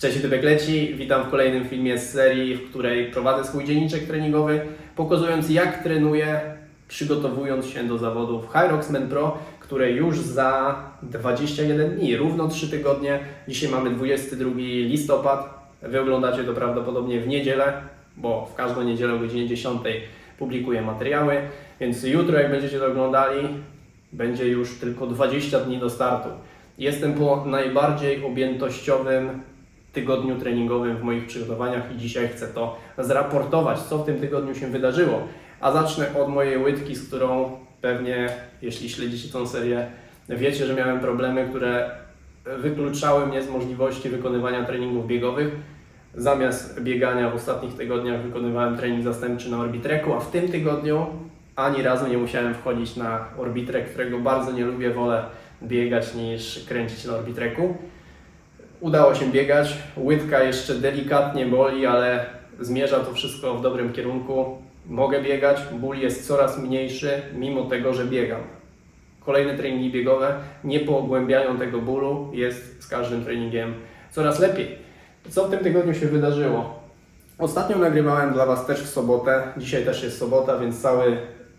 Cześć, Tybek leci. Witam w kolejnym filmie z serii, w której prowadzę swój dzienniczek treningowy, pokazując jak trenuję, przygotowując się do zawodów Hyroxman Pro, które już za 21 dni, równo 3 tygodnie. Dzisiaj mamy 22 listopad. Wy oglądacie to prawdopodobnie w niedzielę, bo w każdą niedzielę o godzinie 10 publikuję materiały, więc jutro jak będziecie to oglądali, będzie już tylko 20 dni do startu. Jestem po najbardziej objętościowym tygodniu treningowym w moich przygotowaniach i dzisiaj chcę to zraportować, co w tym tygodniu się wydarzyło. A zacznę od mojej łydki, z którą pewnie, jeśli śledzicie tą serię, wiecie, że miałem problemy, które wykluczały mnie z możliwości wykonywania treningów biegowych. Zamiast biegania w ostatnich tygodniach wykonywałem trening zastępczy na Orbitreku, a w tym tygodniu ani razu nie musiałem wchodzić na Orbitrek, którego bardzo nie lubię, wolę biegać niż kręcić na Orbitreku. Udało się biegać, łydka jeszcze delikatnie boli, ale zmierza to wszystko w dobrym kierunku. Mogę biegać, ból jest coraz mniejszy, mimo tego, że biegam. Kolejne treningi biegowe nie pogłębiają tego bólu, jest z każdym treningiem coraz lepiej. Co w tym tygodniu się wydarzyło? Ostatnio nagrywałem dla Was też w sobotę, dzisiaj też jest sobota, więc cały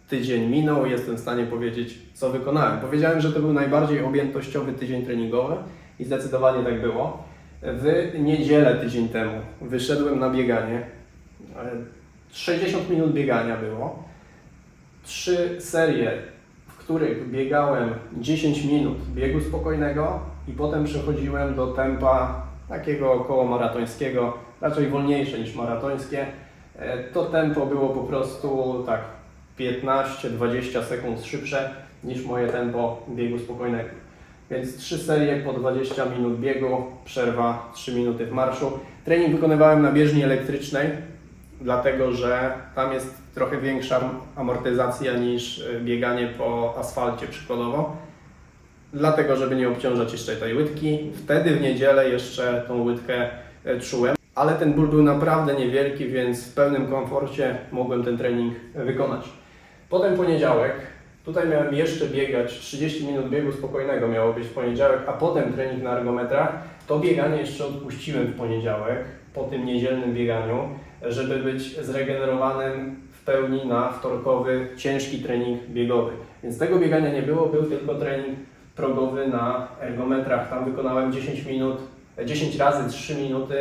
tydzień minął i jestem w stanie powiedzieć, co wykonałem. Powiedziałem, że to był najbardziej objętościowy tydzień treningowy i zdecydowanie tak było. W niedzielę tydzień temu wyszedłem na bieganie. E, 60 minut biegania było. Trzy serie, w których biegałem 10 minut biegu spokojnego i potem przechodziłem do tempa takiego około maratońskiego, raczej wolniejsze niż maratońskie. E, To tempo było po prostu tak 15-20 sekund szybsze niż moje tempo biegu spokojnego. Więc trzy serie po 20 minut biegu, przerwa 3 minuty w marszu. Trening wykonywałem na bieżni elektrycznej, dlatego że tam jest trochę większa amortyzacja niż y, bieganie po asfalcie przykładowo. Dlatego, żeby nie obciążać jeszcze tej łydki. Wtedy w niedzielę jeszcze tą łydkę e, czułem, ale ten ból był naprawdę niewielki, więc w pełnym komforcie mogłem ten trening wykonać. Potem poniedziałek. Tutaj miałem jeszcze biegać 30 minut biegu spokojnego miało być w poniedziałek, a potem trening na ergometrach. To bieganie jeszcze odpuściłem w poniedziałek po tym niedzielnym bieganiu, żeby być zregenerowanym w pełni na wtorkowy ciężki trening biegowy. Więc tego biegania nie było, był tylko trening progowy na ergometrach. Tam wykonałem 10 minut, 10 razy 3 minuty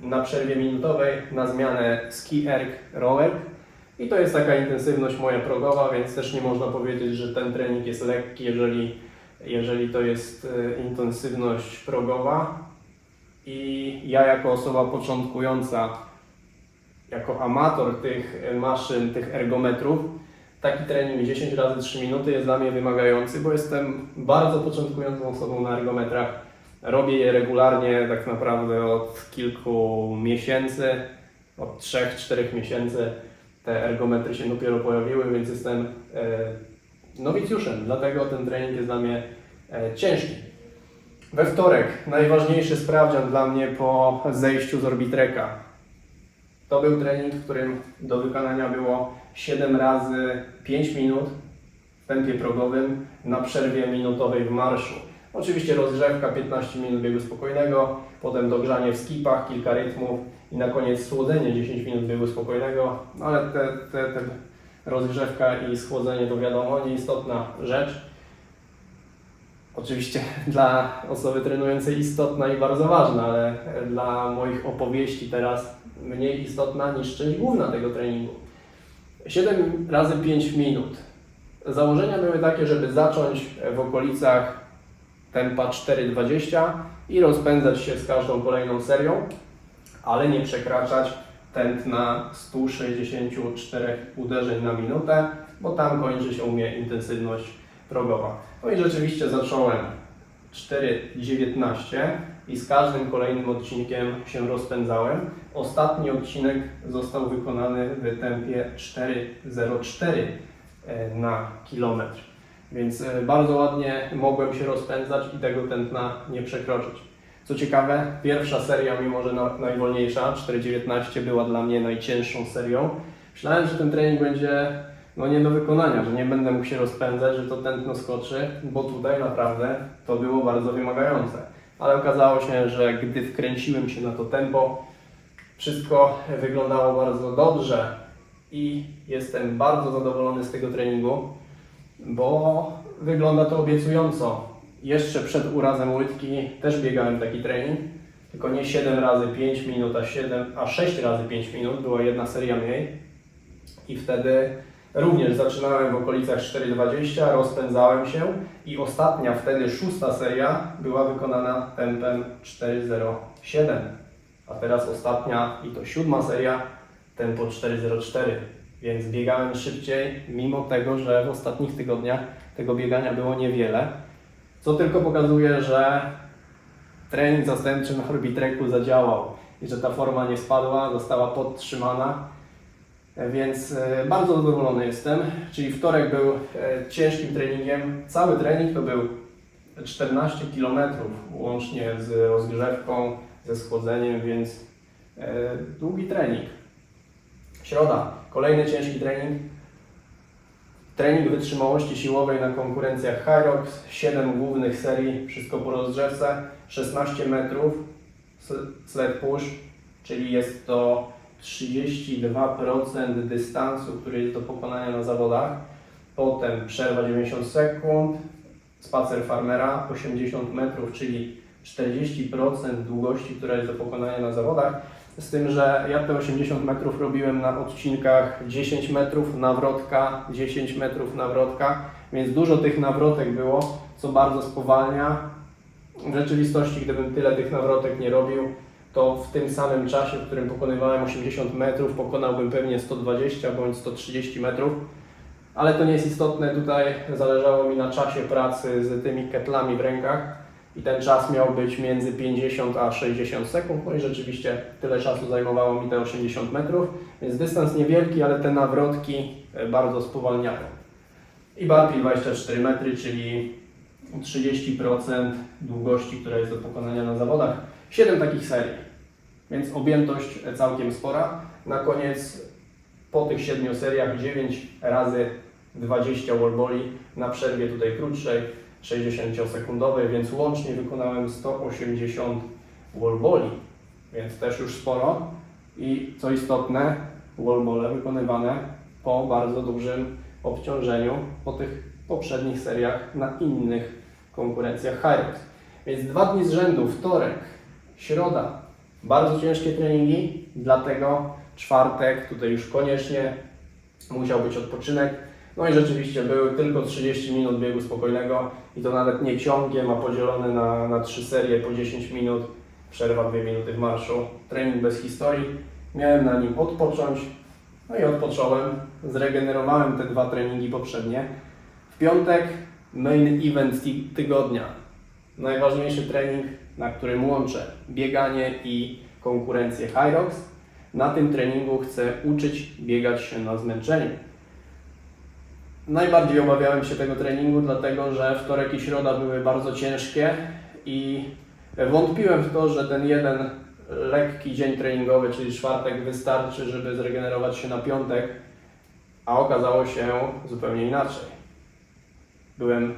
na przerwie minutowej na zmianę ski erg rower. I to jest taka intensywność moja progowa, więc też nie można powiedzieć, że ten trening jest lekki, jeżeli, jeżeli to jest e, intensywność progowa. I ja jako osoba początkująca, jako amator tych e, maszyn, tych ergometrów, taki trening 10 razy 3 minuty jest dla mnie wymagający, bo jestem bardzo początkującą osobą na ergometrach. Robię je regularnie, tak naprawdę od kilku miesięcy, od 3-4 miesięcy te ergometry się dopiero pojawiły, więc jestem e, nowicjuszem, dlatego ten trening jest dla mnie e, ciężki. We wtorek najważniejszy sprawdzian dla mnie po zejściu z Orbitreka. To był trening, w którym do wykonania było 7 razy 5 minut w tempie progowym na przerwie minutowej w marszu. Oczywiście rozgrzewka 15 minut biegu spokojnego, potem dogrzanie w skipach, kilka rytmów i na koniec schłodzenie 10 minut biegu spokojnego, no ale te, te, te rozgrzewka i schłodzenie to wiadomo nieistotna rzecz. Oczywiście dla osoby trenującej istotna i bardzo ważna, ale dla moich opowieści teraz mniej istotna niż część główna tego treningu. 7 razy 5 minut. Założenia były takie, żeby zacząć w okolicach tempa 4,20 i rozpędzać się z każdą kolejną serią, ale nie przekraczać tętna 164 uderzeń na minutę, bo tam kończy się u mnie intensywność progowa. No i rzeczywiście zacząłem 4,19 i z każdym kolejnym odcinkiem się rozpędzałem. Ostatni odcinek został wykonany w tempie 4,04 e, na kilometr. Więc e, bardzo ładnie mogłem się rozpędzać i tego tętna nie przekroczyć. Co ciekawe, pierwsza seria, mimo że na, najwolniejsza, 4.19 była dla mnie najcięższą serią. Myślałem, że ten trening będzie no, nie do wykonania, że nie będę mógł się rozpędzać, że to tętno skoczy, bo tutaj naprawdę to było bardzo wymagające. ale okazało się, że gdy wkręciłem się na to tempo, wszystko wyglądało bardzo dobrze i jestem bardzo zadowolony z tego treningu, bo wygląda to obiecująco. Jeszcze przed urazem łydki też biegałem taki trening, tylko nie 7 razy 5 minut, a, 7, a 6 razy 5 minut, była jedna seria mniej. I wtedy również zaczynałem w okolicach 4,20, rozpędzałem się i ostatnia, wtedy szósta seria była wykonana tempem 4,07. A teraz ostatnia i to siódma seria tempo 4,04. Więc biegałem szybciej, mimo tego, że w ostatnich tygodniach tego biegania było niewiele. Co tylko pokazuje, że trening zastępczy na Orbitreku zadziałał i że ta forma nie spadła, została podtrzymana. Więc e, bardzo zadowolony jestem. Czyli wtorek był e, ciężkim treningiem. Cały trening to był 14 km łącznie z rozgrzewką, ze schłodzeniem, więc e, długi trening. Środa, kolejny ciężki trening. Trening wytrzymałości siłowej na konkurencjach Hyrox, 7 głównych serii, wszystko po rozgrzewce, 16 metrów, sled push, czyli jest to 32% dystansu, który jest do pokonania na zawodach. Potem przerwa 90 sekund, spacer farmera 80 metrów, czyli 40% długości, która jest do pokonania na zawodach. Z tym, że ja te 80 metrów robiłem na odcinkach 10 metrów nawrotka, 10 metrów nawrotka, więc dużo tych nawrotek było, co bardzo spowalnia. W rzeczywistości, gdybym tyle tych nawrotek nie robił, to w tym samym czasie, w którym pokonywałem 80 metrów, pokonałbym pewnie 120 bądź 130 metrów. Ale to nie jest istotne, tutaj zależało mi na czasie pracy z tymi ketlami w rękach i ten czas miał być między 50 a 60 sekund, no i rzeczywiście tyle czasu zajmowało mi te 80 metrów, więc dystans niewielki, ale te nawrotki e, bardzo spowalniają. I barpi 24 metry, czyli 30% długości, która jest do pokonania na zawodach. 7 takich serii, więc objętość e, całkiem spora. Na koniec po tych 7 seriach 9 razy 20 wallboli na przerwie tutaj krótszej, 60-sekundowej, więc łącznie wykonałem 180 wallboli, więc też już sporo. I co istotne, wallbole wykonywane po bardzo dużym obciążeniu po tych poprzednich seriach na innych konkurencjach Hyrox. Więc dwa dni z rzędu, wtorek, środa, bardzo ciężkie treningi, dlatego czwartek tutaj już koniecznie musiał być odpoczynek. No i rzeczywiście były tylko 30 minut biegu spokojnego i to nawet nie ciągiem, a podzielone na, na trzy serie po 10 minut, przerwa 2 minuty w marszu, trening bez historii. Miałem na nim odpocząć, no i odpocząłem, zregenerowałem te dwa treningi poprzednie. W piątek main event ty- tygodnia, najważniejszy trening, na którym łączę bieganie i konkurencję Hyrox. Na tym treningu chcę uczyć biegać się na zmęczeniu. Najbardziej obawiałem się tego treningu, dlatego że wtorek i środa były bardzo ciężkie i wątpiłem w to, że ten jeden lekki dzień treningowy, czyli czwartek, wystarczy, żeby zregenerować się na piątek, a okazało się zupełnie inaczej. Byłem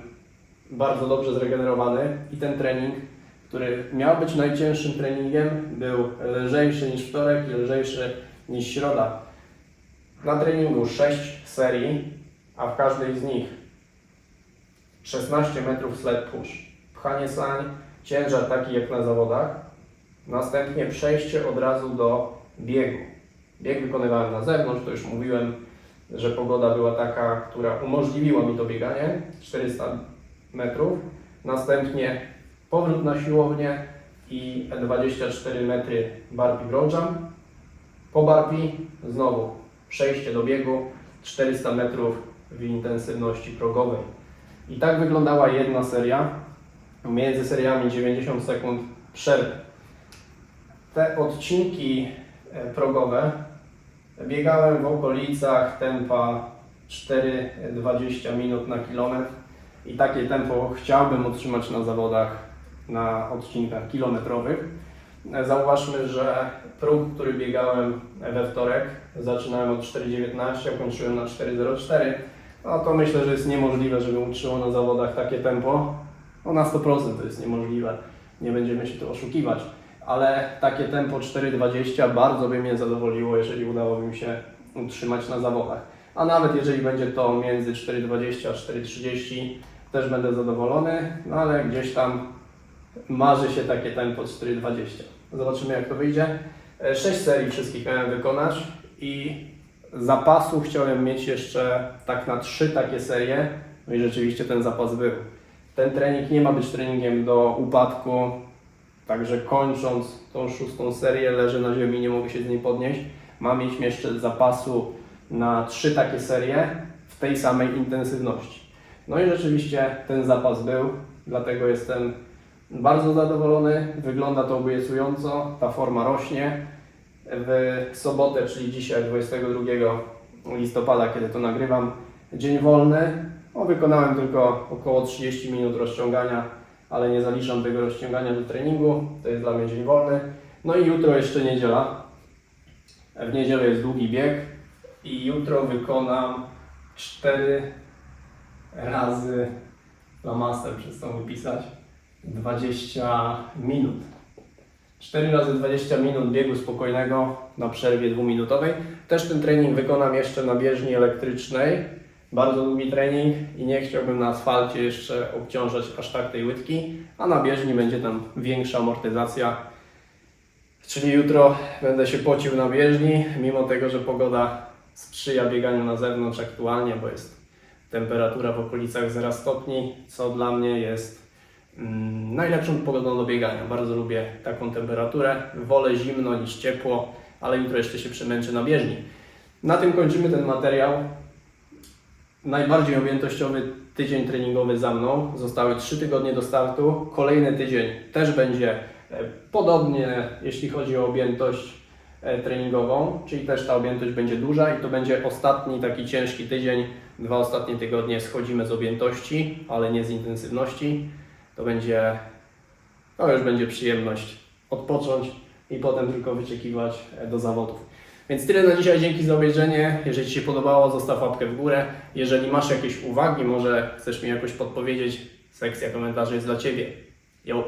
bardzo dobrze zregenerowany i ten trening, który miał być najcięższym treningiem, był lżejszy niż wtorek i lżejszy niż środa. Na treningu 6 serii, a w każdej z nich 16 metrów sled push, pchanie sań, ciężar taki jak na zawodach, następnie przejście od razu do biegu. Bieg wykonywałem na zewnątrz, to już mówiłem, że pogoda była taka, która umożliwiła mi to bieganie, 400 metrów, następnie powrót na siłownię i 24 metry barpi broad. Po barpi znowu przejście do biegu 400 metrów w intensywności progowej. I tak wyglądała jedna seria, między seriami 90 sekund przerwy. Te odcinki e, progowe biegałem w okolicach tempa 4,20 minut na kilometr i takie tempo chciałbym utrzymać na zawodach na odcinkach kilometrowych. E, Zauważmy, że próg, który biegałem we wtorek, zaczynałem od 4,19, a kończyłem na 4,04. No to myślę, że jest niemożliwe, żeby utrzymało na zawodach takie tempo. No na 100% to jest niemożliwe. nie będziemy się tu oszukiwać. Ale takie tempo 4.20 bardzo by mnie zadowoliło, jeżeli udałoby mi się utrzymać na zawodach. A nawet jeżeli będzie to między 4.20 a 4.30, też będę zadowolony, no ale gdzieś tam marzy się takie tempo 4.20. Zobaczymy jak to wyjdzie. E, Sześć serii wszystkich miałem wykonać i zapasu chciałem mieć jeszcze tak na trzy takie serie, no i rzeczywiście ten zapas był. Ten trening nie ma być treningiem do upadku, także kończąc tą szóstą serię leżę na ziemi, nie mogę się z niej podnieść. Mam mieć jeszcze zapasu na trzy takie serie w tej samej intensywności. No i rzeczywiście ten zapas był, dlatego jestem bardzo zadowolony. Wygląda to obiecująco, ta forma rośnie. W sobotę, czyli dzisiaj 22 listopada, kiedy to nagrywam, dzień wolny. O, wykonałem tylko około 30 minut rozciągania, ale nie zaliczam tego rozciągania do treningu. To jest dla mnie dzień wolny. No i jutro jeszcze niedziela. W niedzielę jest długi bieg i jutro wykonam 4 razy lamasem, przez to wypisać 20 minut. 4 razy 20 minut biegu spokojnego na przerwie dwuminutowej. Też ten trening wykonam jeszcze na bieżni elektrycznej. Bardzo długi trening i nie chciałbym na asfalcie jeszcze obciążać aż tak tej łydki, a na bieżni będzie tam większa amortyzacja. Czyli jutro będę się pocił na bieżni, mimo tego, że pogoda sprzyja bieganiu na zewnątrz aktualnie, bo jest temperatura w okolicach 0 stopni, co dla mnie jest najlepszą pogodą do biegania. Bardzo lubię taką temperaturę. Wolę zimno niż ciepło, ale jutro jeszcze się przemęczę na bieżni. Na tym kończymy ten materiał. Najbardziej objętościowy tydzień treningowy za mną. Zostały 3 tygodnie do startu. Kolejny tydzień też będzie e, podobnie, jeśli chodzi o objętość e, treningową, czyli też ta objętość będzie duża i to będzie ostatni taki ciężki tydzień. Dwa ostatnie tygodnie schodzimy z objętości, ale nie z intensywności. To będzie, to już będzie przyjemność odpocząć i potem tylko wyczekiwać e, do zawodów. Więc tyle na dzisiaj, dzięki za obejrzenie. Jeżeli Ci się podobało, zostaw łapkę w górę. Jeżeli masz jakieś uwagi, może chcesz mi jakoś podpowiedzieć, sekcja komentarzy jest dla Ciebie. Jo!